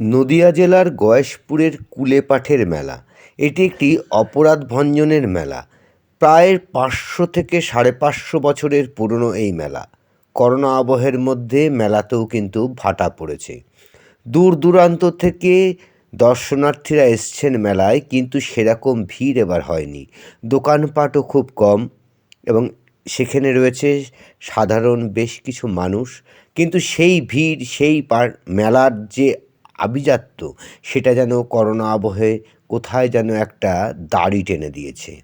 নদিয়া জেলার গয়েশপুরের কুলেপাঠের মেলা। এটি একটি অপরাধ ভঞ্জনের মেলা। প্রায় পাঁচশো থেকে সাড়ে পাঁচশো বছরের পুরনো এই মেলা। করোনা আবহের মধ্যে মেলাতেও কিন্তু ভাটা পড়েছে। দূর দূরান্ত থেকে দর্শনার্থীরা এসছেন মেলায়, কিন্তু সেরকম ভিড় এবার হয়নি। দোকানপাটও খুব কম এবং সেখানে রয়েছে সাধারণ বেশ কিছু মানুষ, কিন্তু সেই ভিড়, সেই মেলার যে আভিজাত্য, সেটা যেন করোনা আবহে কোথায় যেন একটা দাড়ি টেনে দিয়েছে।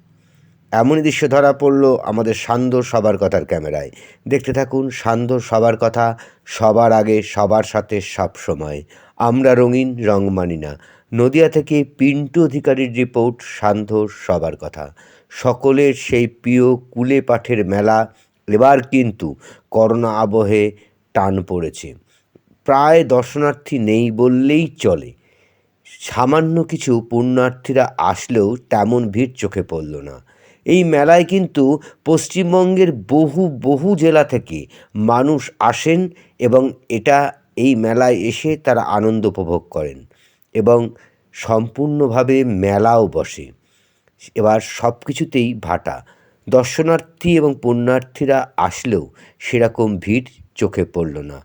এমনই দৃশ্য ধরা পড়ল আমাদের সান্দর সবার কথার ক্যামেরায়। দেখতে থাকুন সান্দর সবার কথা, সবার আগে, সবার সাথে সব সময়। আমরা রঙিন রং মানি না। নদিয়া থেকে পিন্টু অধিকারীর রিপোর্ট, সান্দর সবার কথা। সকলের সেই প্রিয় কুলে পাঠের মেলা, এবার কিন্তু করোনা আবহে টান পড়েছে। প্রায় দর্শনার্থী নেই বললেই চলে। সামান্য কিছু পুণ্যার্থীরা আসলেও তেমন ভিড় চোখে পড়ল না। এই মেলায় কিন্তু পশ্চিমবঙ্গের বহু বহু জেলা থেকে মানুষ আসেন এবং এটা, এই মেলায় এসে তারা আনন্দ উপভোগ করেন এবং সম্পূর্ণভাবে মেলাও বসে। এবার সব কিছুতেই ভাটা। দর্শনার্থী এবং পুণ্যার্থীরা আসলেও সেরকম ভিড় চোখে পড়ল না।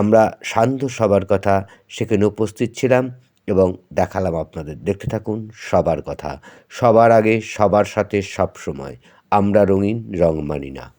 আমরা সান্ধ্য সবার কথা সেখানে উপস্থিত ছিলাম এবং দেখালাম আপনাদের। দেখতে থাকুন সবার কথা। সবার আগে, সবার সাথে সব সময় আমরা রঙিন রং মানি না।